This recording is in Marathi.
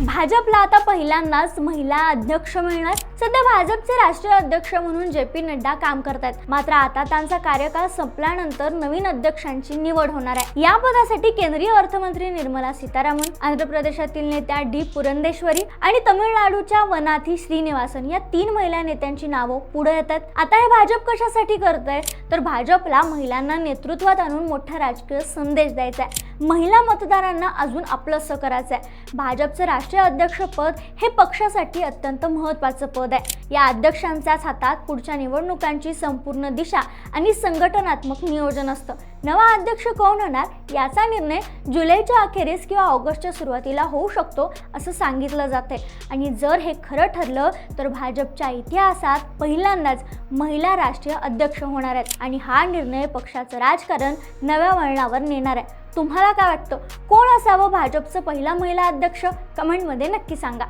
भाजपला आता पहिल्यांदाच महिला अध्यक्ष मिळणार. सध्या भाजपचे राष्ट्रीय अध्यक्ष म्हणून जे पी नड्डा काम करतायत. मात्र आता त्यांचा कार्यकाळ संपल्यानंतर नवीन अध्यक्षांची निवड होणार आहे. या पदासाठी केंद्रीय अर्थमंत्री निर्मला सीतारामन आंध्र प्रदेशातील नेत्या डी पुरंदेश्वरी आणि तमिळनाडूच्या वनाथी श्रीनिवासन या तीन महिला नेत्यांची नावं पुढे येतात. आता हे भाजप कशासाठी करत आहे तर भाजपला महिलांना नेतृत्वात आणून मोठा राजकीय संदेश द्यायचा आहे महिला मतदारांना अजून आपलंसं करायचं आहे भाजपचं राष्ट्रीय अध्यक्षपद हे पक्षासाठी अत्यंत महत्त्वाचं पद आहे. या अध्यक्षांच्याच हातात पुढच्या निवडणुकांची संपूर्ण दिशा आणि संघटनात्मक नियोजन असतं. नवा अध्यक्ष कोण होणार याचा निर्णय जुलैच्या अखेरीस किंवा ऑगस्टच्या सुरुवातीला होऊ शकतो असं सांगितलं जाते आणि जर हे खरं ठरलं तर भाजपच्या इतिहासात पहिल्यांदाच महिला राष्ट्रीय अध्यक्ष होणार आहेत आणि हा निर्णय पक्षाचं राजकारण नव्या वळणावर नेणार आहे. तुम्हाला काय वाटतं? कोण असावं भाजपचं पहिला महिला अध्यक्ष? कमेंटमध्ये नक्की सांगा.